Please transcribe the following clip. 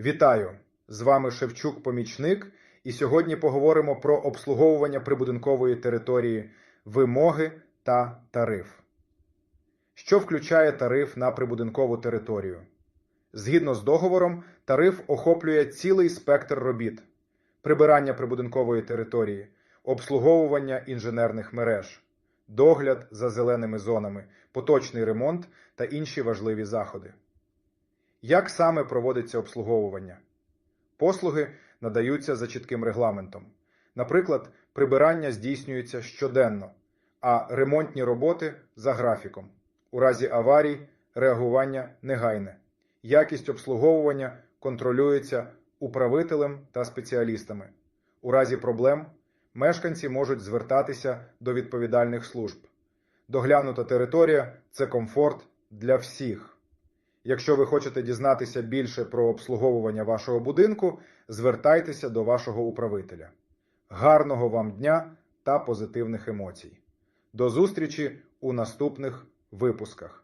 Вітаю! З вами Шевчук Помічник, і сьогодні поговоримо про обслуговування прибудинкової території, вимоги та тариф. Що включає тариф на прибудинкову територію? Згідно з договором, тариф охоплює цілий спектр робіт: прибирання прибудинкової території, обслуговування інженерних мереж, догляд за зеленими зонами, поточний ремонт та інші важливі заходи. Як саме проводиться обслуговування? Послуги надаються за чітким регламентом. Наприклад, прибирання здійснюється щоденно, а ремонтні роботи за графіком. У разі аварій реагування негайне. Якість обслуговування контролюється управителем та спеціалістами. У разі проблем мешканці можуть звертатися до відповідальних служб. Доглянута територія це комфорт для всіх. Якщо ви хочете дізнатися більше про обслуговування вашого будинку, звертайтеся до вашого управителя. Гарного вам дня та позитивних емоцій. До зустрічі у наступних випусках.